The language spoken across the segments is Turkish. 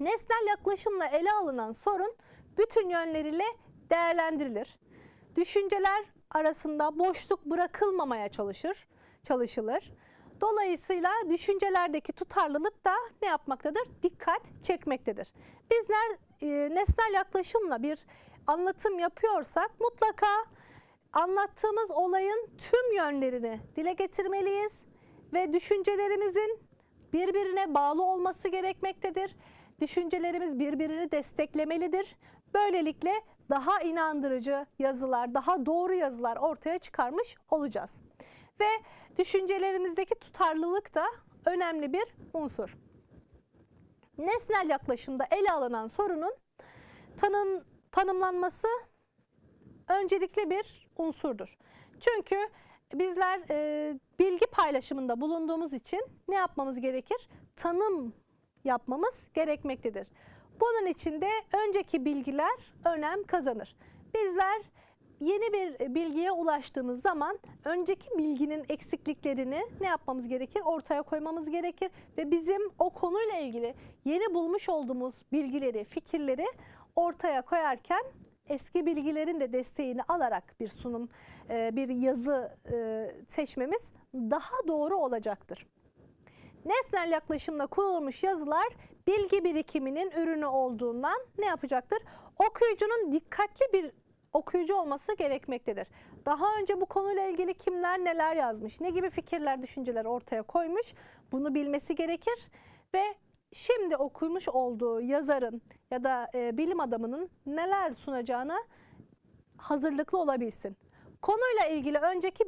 Nesnel yaklaşımla ele alınan sorun bütün yönleriyle değerlendirilir. Düşünceler arasında boşluk bırakılmamaya çalışır, çalışılır. Dolayısıyla düşüncelerdeki tutarlılık da ne yapmaktadır? Dikkat çekmektedir. Bizler e, nesnel yaklaşımla bir anlatım yapıyorsak mutlaka anlattığımız olayın tüm yönlerini dile getirmeliyiz ve düşüncelerimizin birbirine bağlı olması gerekmektedir. Düşüncelerimiz birbirini desteklemelidir. Böylelikle daha inandırıcı yazılar, daha doğru yazılar ortaya çıkarmış olacağız. Ve düşüncelerimizdeki tutarlılık da önemli bir unsur. Nesnel yaklaşımda ele alınan sorunun tanım, tanımlanması öncelikli bir unsurdur. Çünkü bizler e, bilgi paylaşımında bulunduğumuz için ne yapmamız gerekir? Tanım yapmamız gerekmektedir. Bunun için de önceki bilgiler önem kazanır. Bizler yeni bir bilgiye ulaştığımız zaman önceki bilginin eksikliklerini ne yapmamız gerekir? Ortaya koymamız gerekir ve bizim o konuyla ilgili yeni bulmuş olduğumuz bilgileri, fikirleri ortaya koyarken eski bilgilerin de desteğini alarak bir sunum, e, bir yazı e, seçmemiz daha doğru olacaktır. Nesnel yaklaşımla kurulmuş yazılar bilgi birikiminin ürünü olduğundan ne yapacaktır? Okuyucunun dikkatli bir okuyucu olması gerekmektedir. Daha önce bu konuyla ilgili kimler neler yazmış, ne gibi fikirler, düşünceler ortaya koymuş bunu bilmesi gerekir ve şimdi okumuş olduğu yazarın ya da e, bilim adamının neler sunacağına hazırlıklı olabilsin. Konuyla ilgili önceki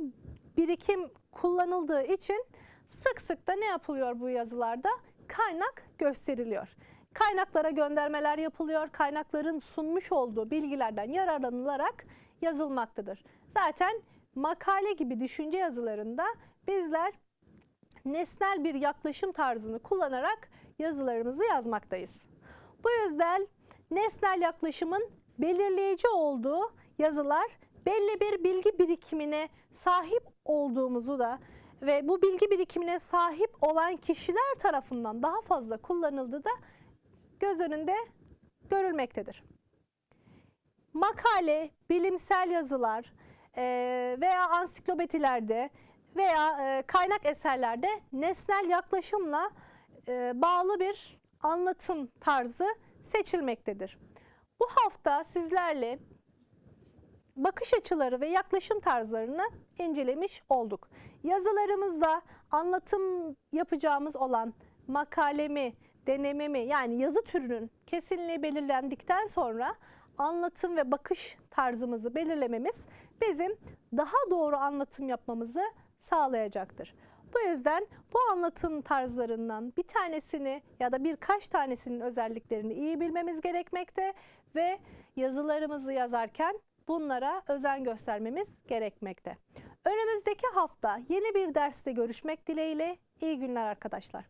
birikim kullanıldığı için sık sık da ne yapılıyor bu yazılarda? Kaynak gösteriliyor. Kaynaklara göndermeler yapılıyor. Kaynakların sunmuş olduğu bilgilerden yararlanılarak yazılmaktadır. Zaten makale gibi düşünce yazılarında bizler nesnel bir yaklaşım tarzını kullanarak yazılarımızı yazmaktayız. Bu yüzden nesnel yaklaşımın belirleyici olduğu yazılar belli bir bilgi birikimine sahip olduğumuzu da ve bu bilgi birikimine sahip olan kişiler tarafından daha fazla kullanıldığı da göz önünde görülmektedir. Makale, bilimsel yazılar e, veya ansiklopedilerde veya e, kaynak eserlerde nesnel yaklaşımla e, bağlı bir anlatım tarzı seçilmektedir. Bu hafta sizlerle bakış açıları ve yaklaşım tarzlarını incelemiş olduk. Yazılarımızda anlatım yapacağımız olan makalemi, denememi yani yazı türünün kesinliği belirlendikten sonra anlatım ve bakış tarzımızı belirlememiz bizim daha doğru anlatım yapmamızı sağlayacaktır. Bu yüzden bu anlatım tarzlarından bir tanesini ya da birkaç tanesinin özelliklerini iyi bilmemiz gerekmekte ve yazılarımızı yazarken bunlara özen göstermemiz gerekmekte. Önümüzdeki hafta yeni bir derste görüşmek dileğiyle iyi günler arkadaşlar.